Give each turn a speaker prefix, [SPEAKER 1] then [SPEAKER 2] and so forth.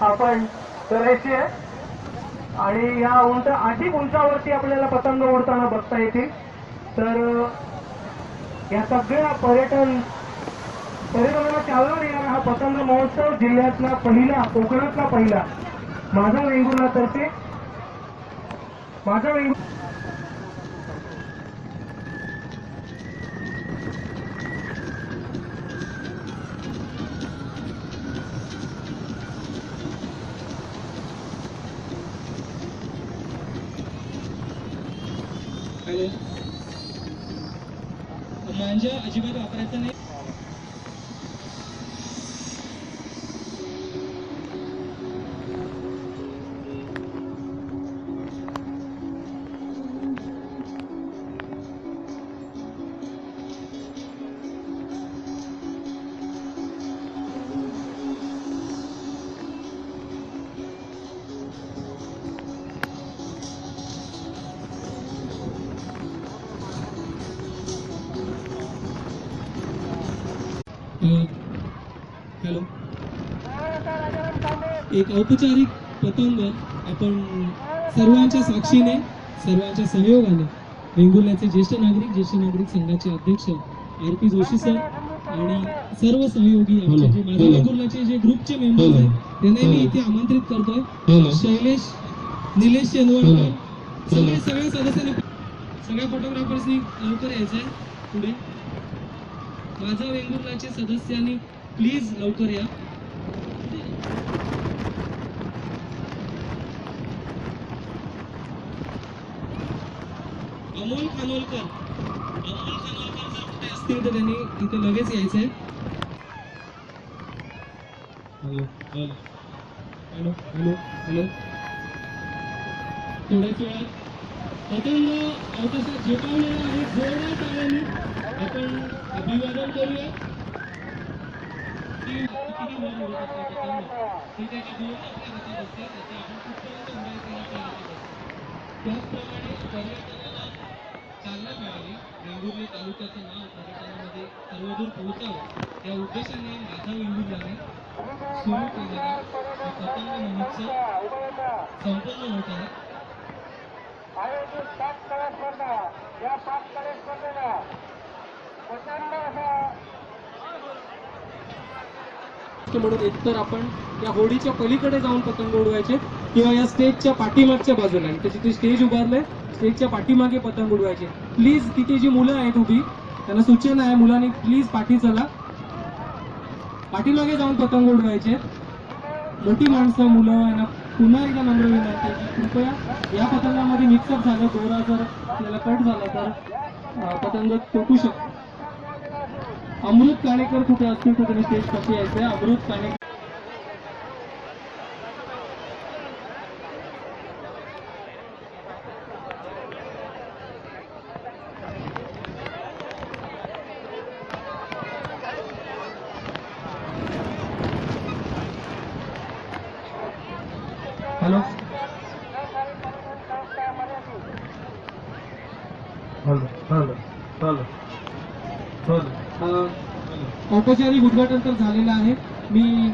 [SPEAKER 1] आपण करायची आहे. आणि या उंच अधिक उंचावरती आपल्याला पतंग ओढताना बघता येतील. तर या सगळ्या पर्यटन पर्यटनाला चालना देणारा हा पतंग महोत्सव जिल्ह्यातला पहिला कोकणातला पहिला माझा वेंगुर्लातर्फे माझा माझा Thank
[SPEAKER 2] you. गांजा अजिबात वापरायचा नाही. हॅलो. एक औपचारिक पतंग आपण सर्वांच्या साक्षीने सर्वांच्या सहयोगाने वेंगुर्ल्याचे ज्येष्ठ नागरिक ज्येष्ठ नागरिक संघाचे अध्यक्ष आर पी जोशी सर आणि सर्व सहयोगी आमचे जे माझ्या वेंगुर्ल्याचे जे ग्रुपचे मेंबर्स आहेत त्यांना मी इथे आमंत्रित करतोय. शैलेश निलेश चंदवडकर सगळे सगळ्या सदस्यांनी सगळ्या फोटोग्राफर्सनी लवकर यायचंय पुढे. माझा वेंगुर्लाचे सदस्यांनी प्लीज लवकर या. अमोल खानोलकर अमोल खानोलकर जर कुठे असतील तर त्यांनी इथे लगेच यायचंय. Hello hello. Hello hello hello. थोड्याच वेळात. पतंग अवकाशात झेपावलेला आहे जोरदार टाळ्यांनी. ती त्याची दोन आपल्या हातात त्याची आपण कुठपर्यंत उडायचा हा प्रयत्न त्याचप्रमाणे पर्यटनाला चालना मिळावी वेंगुर्ले तालुक्याचं नाव पर्यटनामध्ये सर्वदूर पोहोचावं या उद्देशाने माझा वेंगुर्ल्याने सुरू केलेला पतंग महोत्सव संपन्न होत आहे
[SPEAKER 1] आयोजित सात कला स्पर्धा या सात कला स्पर्धेला प्रचंड असा
[SPEAKER 2] म्हणून एकतर आपण या होडीच्या पलीकडे जाऊन पतंग उडवायचे किंवा या स्टेजच्या पाठीमागच्या बाजूला इथे जिथे स्टेज उभारलंय स्टेजच्या पाठीमागे पतंग उडवायचे. प्लीज तिथे जी मुलं आहेत उभी त्यांना सूचना आहे मुलांनी प्लीज पाठी चला. पाठीमागे जाऊन पतंग उडवायचे. मोठी माणसं मुलं यांना पुन्हा एकदा नम्र विनंती आहे की कृपया या पतंगामध्ये मिक्सअप झालं दोरा जर आपल्याला कट झाला तर पतंग तुटू शकतो. अमृत काणेकर कुठे असतील तर तुम्ही स्टेज कशी यायचंय Amrut Kanekar hello?
[SPEAKER 1] Hello hello hello hello.
[SPEAKER 2] औपचारिक उद्घाटन तर झालेलं आहे. मी